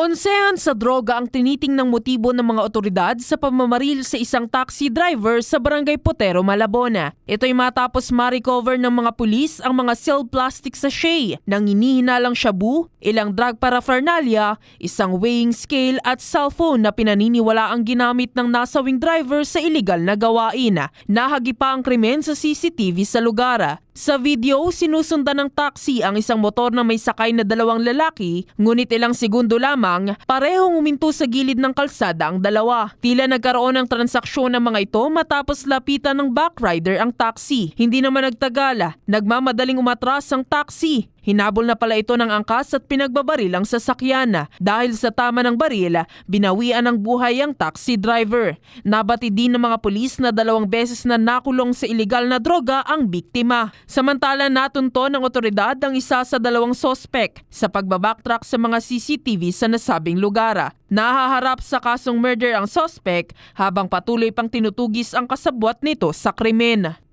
Onsehan sa droga ang tinitingnang motibo ng mga otoridad sa pamamaril sa isang taxi driver sa Barangay Potero, Malabona. Ito'y matapos ma-recover ng mga pulis ang mga sealed plastic sachet ng inihinalang shabu, ilang drug paraphernalia, isang weighing scale at cellphone na pinaniniwala ang ginamit ng nasawing driver sa iligal na gawain. Nahagi pa ang krimen sa CCTV sa lugar. Sa video, sinusundan ng taxi ang isang motor na may sakay na dalawang lalaki, ngunit ilang segundo lamang, parehong uminto sa gilid ng kalsada ang dalawa. Tila nagkaroon ng transaksyon ng mga ito matapos lapitan ng backrider ang taxi. Hindi naman nagtagala, nagmamadaling umatras ang taxi. Hinabol na pala ito ng angkas at pinagbabaril ang sasakyan. Dahil sa tama ng baril, binawian ng buhay ang taxi driver. Nabati din ng mga pulis na dalawang beses na nakulong sa iligal na droga ang biktima. Samantala natunto ng otoridad ang isa sa dalawang sospek sa pagbabacktrack sa mga CCTV sa nasabing lugar. Nahaharap sa kasong murder ang sospek habang patuloy pang tinutugis ang kasabwat nito sa krimen.